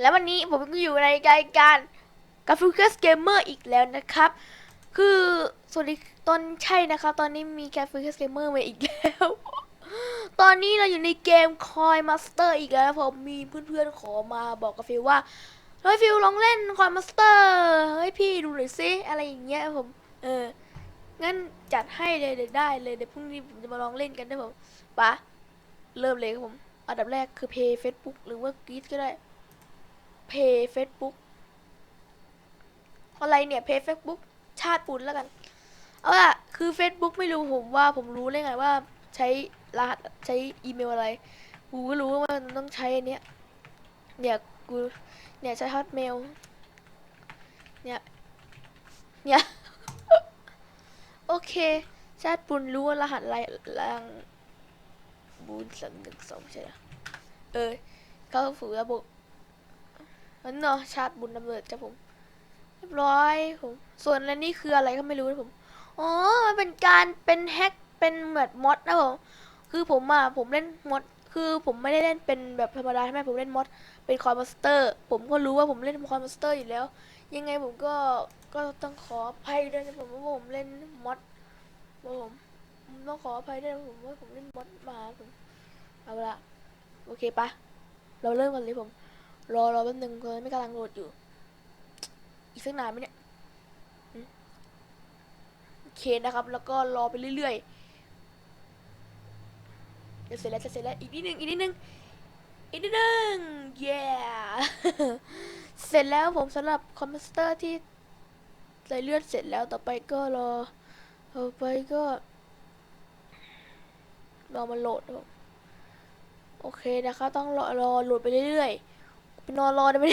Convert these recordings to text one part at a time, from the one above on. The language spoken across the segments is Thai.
และวันนี้ผมก็อยู่ในรายการกาฟิ c สเกมเมอร์อีกแล้วนะครับ คือสวัสดีตอนใช่นะครับ ตอนนี้มี c a f e สเกมเมอร์มาอีกแล้ว ตอนนี้เราอยู่ในเกมคอยมาสเตอร์อีกแล้วผมมีเพื่อนๆขอมาบอกกับฟิวว่าเฮ้ยฟิวลองเล่นคอยมาสเตอร์เฮ้ยพี่ดูหน่อยซิอะไรอย่างเงี้ยผม เอองั้นจัดให้เลยเดี๋ยวได้เลยเดี๋ยวพรุ่งนี้ผมจะมาลองเล่นกันนะผมปะเริ่มเลยครับผมอันดับแรกคือเพย์เฟซบุ๊กหรือว่ากรีดก็ได้ เพย์เฟซบุ๊กอะไรเนี่ยเพย์เฟซบุ๊กชาติปุนแล้วกัน เอาล่ะ คือ Facebook ไม่รู้ผมว่าผมรู้ได้ไงว่าใช้รหัสใช้อีเมลอะไร กูก็รู้ว่ามันต้องใช้อันเนี้ย เนี่ยกู เนี่ยใช้ฮอตเมลเนี่ย เนี่ย โอเค ชาติปุนรู้ว่ารหัสอะไรลังบูนสามหนึ่งสองใช่ไหมเออ เข้าสู่ระบบ นั่นเนาะชาติบุญดำเนินจ้ะผม เรียบร้อยผม ส่วนอันนี้คืออะไรก็ไม่รู้นะผม อ๋อ มันเป็นการเป็นแฮกเป็นเหมือนมอดนะผม คือผมอะผมเล่นมอดคือผมไม่ได้เล่นเป็นแบบธรรมดาใช่ไหมผมเล่นมอดเป็นคอยมาสเตอร์ ผมก็รู้ว่าผมเล่นคอยมาสเตอร์อยู่แล้ว ยังไงผมก็ก็ต้องขออภัยด้วยนะผมว่าผมเล่นมอดว่าผมผมต้องขออภัยด้วยนะผมว่าผมเล่นมอดมาผมเอาละโอเคปะเราเริ่มกันเลยผม รอรอแป๊บนึงเพราะไม่กำลังโหลดอยู่ อีกสักนานไหมเนี่ยโอเคนะครับ แล้วก็รอไปเรื่อยๆจะเสร็จแล้วจะเสร็จแล้วอีกนิดนึงอีกนิดนึงอีกนิดนึงเย้เสร็จแล้วผมสำหรับคอมพิวเตอร์ที่ใส่เลือดเสร็จแล้วต่อไปก็รอต่อไปก็รอมันโหลดครับโอเคนะครับต้องรอรอโหลดไปเรื่อยๆ นอนรอได้ไหม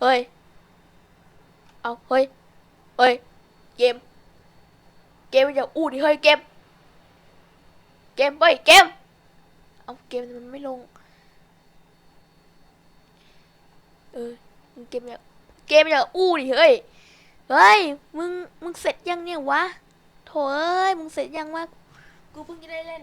เฮ้ย เอาเฮ้ย เฮ้ย เกม เกมอย่าอู้ดิเฮ้ยเกม เกมเฮ้ยเกม เอาเกมมันไม่ลง เออ เกมอย่าเกมอย่าอู้ดิเฮ้ย เฮ้ย มึง มึงเสร็จยังเนี่ยวะ โถเอ้ย มึงเสร็จยังวะ กูเพิ่งจะได้เล่น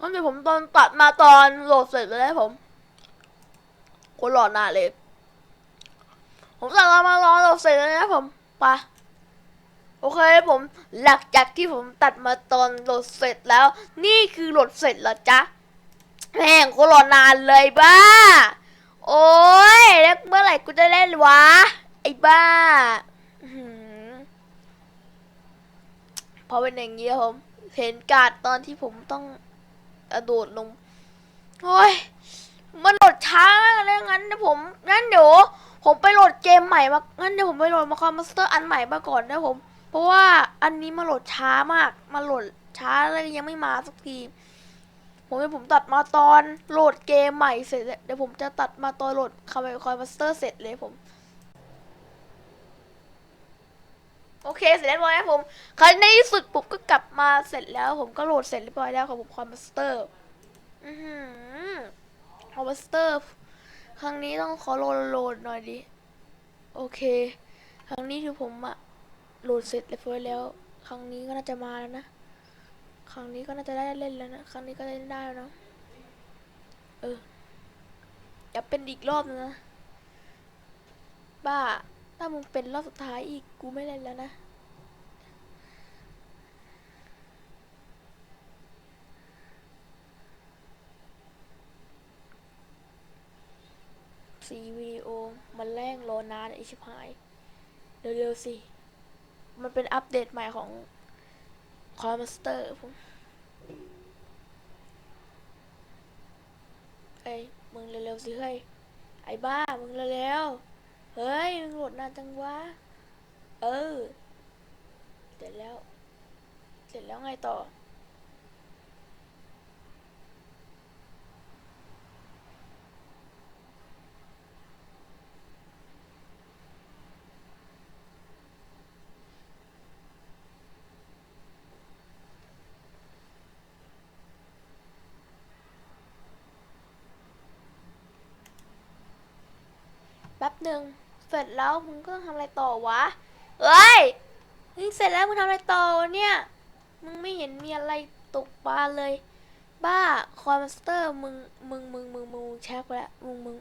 งั้นเดี๋ยวผมตอนตัดมาตอนโหลดเสร็จแล้วนะผม คนหลอดหน้าเลย ผมตัดมาตอนโหลดเสร็จแล้วนะผมไปะโอเคผมหลังจากที่ผมตัดมาตอนโหลดเสร็จแล้ว นี่คือโหลดเสร็จแล้วจ๊ะแม่งคนหลอนานเลยบ้า โอ้ยแล้วเมื่อไหร่กูจะเล่นวะ ไอ้บ้าอพอเป็นอย่างนี้ผมเห็นการ์ดตอนที่ผมต้องกระโดดลง โอ้ย มันโหลดช้ามากเลยงั้นเดี๋ยวผมงั้นเดี๋ยวผมไปโหลดเกมใหม่มางั้นเดี๋ยวผมไปโหลดมาคอมมาสเตอร์อันใหม่มาก่อนนะผม เพราะว่าอันนี้มาโหลดช้ามากมาโหลดช้าแล้วยังไม่มาสักทีผมให้ผมตัดมาตอนโหลดเกมใหม่เสร็จเดี๋ยวผมจะตัดมาตอนโหลดคอมคอยมาสเตอร์เสร็จเลยผมโอเคเสร็จแล้วนะผมครั้ในที่สุดปุ๊บก็กลับมาเสร็จแล้ว ผมก็โหลดเสร็จเรียบร้อยแล้วของผมคอมพิวเตอร์ อือหือ คอมพิวเตอร์ ครั้งนี้ต้องขอโหลดโหลดหน่อยดิ โอเค ครั้งนี้คือผมอะโหลดเสร็จเรียบร้อยแล้ว ครั้งนี้ก็น่าจะมาแล้วนะ ครั้งนี้ก็น่าจะได้เล่นแล้วนะ ครั้งนี้ก็เล่นได้แล้วเนอะเออ อย่าเป็นอีกรอบนะ บ้า ถ้ามึงเป็นรอบสุดท้ายอีก กูไม่เล่นแล้วนะ สีวิดีโอ มันแรงรอนานไอชิบหาย เร็วๆสิ มันเป็นอัปเดตใหม่ของคอมสเตอร์ผมเอ้ยมึงเร็วๆสิเฮ้ย ไอ้บ้า มึงเร็วๆ เฮ้ย มึงโหลดนานจังวะ เออ เสร็จแล้ว เสร็จแล้วไงต่อ หนึ่งเสร็จแล้วมึงก็ทำอะไรต่อวะเอ้ยมึงเสร็จแล้วมึงทำอะไรต่อเนี่ย มึงไม่เห็นมีอะไรตกปลาเลย บ้าคอมสเตอร์มึงมึงมึงมึงมึงแช็คไปแล้วมึงมึง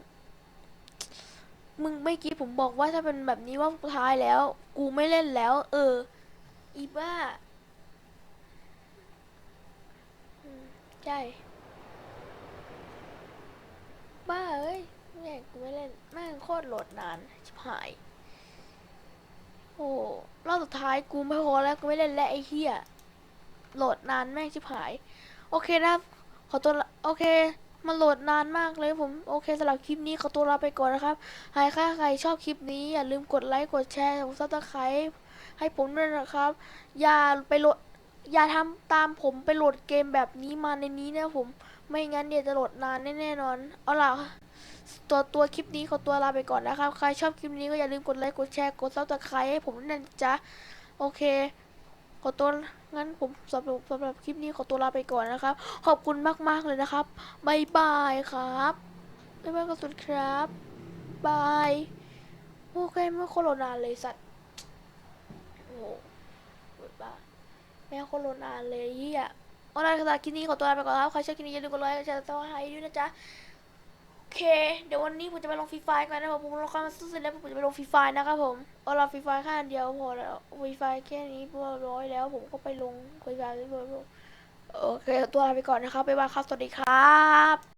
มึงไม่อกี้ผมบอกว่าถ้าเป็นแบบนี้ว่าท้ายแล้ว กูไม่เล่นแล้ว เออ อีบ้าใช่ บ้าเอ้ยแม่ง กูไม่เล่นแม่งโคตรโหลดนานชิบหาย โอ้รอบสุดท้ายกูไม่พอแล้วกูไม่เล่นแล้วไอ้เหี้ยโหลดนานแม่งชิบหาย โอเคนะครับขอตัวโอเคมันโหลดนานมากเลยผมโอเคสำหรับคลิปนี้ขอตัวลาไปก่อนนะครับหากใครชอบคลิปนี้อย่าลืมกดไลค์กดแชร์กดซับสไครต์ให้ผมด้วยนะครับ อย่าไปโหลดอย่าทำตามผมไปโหลดเกมแบบนี้มาในนี้นะผม ไม่งั้นเดี๋ยวจะโหลดนานแน่ๆนอน เอาล่ะ ตัวตัวคลิปนี้ขอตัวลาไปก่อนนะครับ ใครชอบคลิปนี้ก็อย่าลืมกดไลค์ กดแชร์ กดซับสไครต์ให้ผมด้วยนจ๊ะโอเค ขอตัวงั้นผมสำหรับสำหรับคลิปนี้ขอตัวลาไปก่อนนะครับ ขอบคุณมากๆเลยนะครับบายบายครับบายบายกระสุนครับบายโอเคไม่โคโรนาเลยสัตว์โอ้โหบ้าแม่โคโรนาเลยเฮียเอาล่ะสำหรับคลิปนี้ขอตัวลาไปก่อนครับ ใครชอบคลิปนี้อย่าลืมกดไลค์ กดแชร์ตัวให้ด้วยนะจ๊ะ เค เดี๋ยววันนี้ผมจะไปลงฟรีไฟกันนะครับผมลงความสุดเสร็จแล้วผมจะไปลงฟรีไฟนะครับผมเอาละฟรีไฟแค่อันเดียวพอแล้วฟรีไฟแค่นี้พอร้อยแล้วผมก็ไปลงฟรีไฟร์เรื่อยๆโอเคตัวลาไปก่อนนะครับบ๊ายบายครับสวัสดีครับ